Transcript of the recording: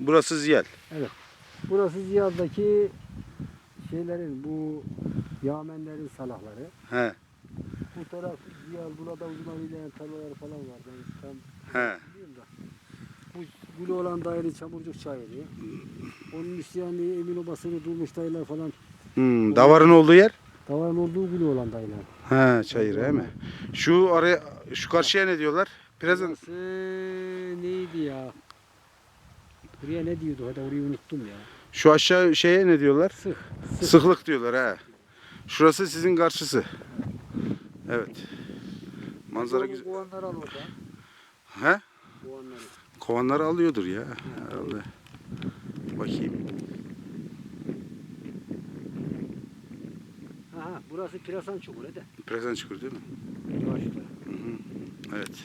Burası Ziyal. Burası Ziyad'daki şeylerin bu yağmenlerin salahları. He. Bu taraf Ziyad, burada uzmanıyla tarlalar falan var. Ben tam He. da. Bu gülü olan daire çamurcuk çayırı. Onun üstü yani Emin Obası'nı durmuş dayılar falan. Hmm, davarın olduğu yer? Davarın olduğu gülü olan dayılar. He, çayır he mi? Şu araya şu karşıya ne diyorlar? Biraz Burası neydi ya? Buraya ne diyordu? Hadi orayı unuttum ya. şu aşağı şeye ne diyorlar? Sık. Sık. Sıklık diyorlar ha. Şurası sizin karşısı. Evet. Manzara güzel. Kovanları al orada. He? Kovanları. Kovanları alıyordur ya herhalde. Bakayım. Aha, burası Pirasan Çukuru de. Prezent çukur değil mi? Başka. Evet.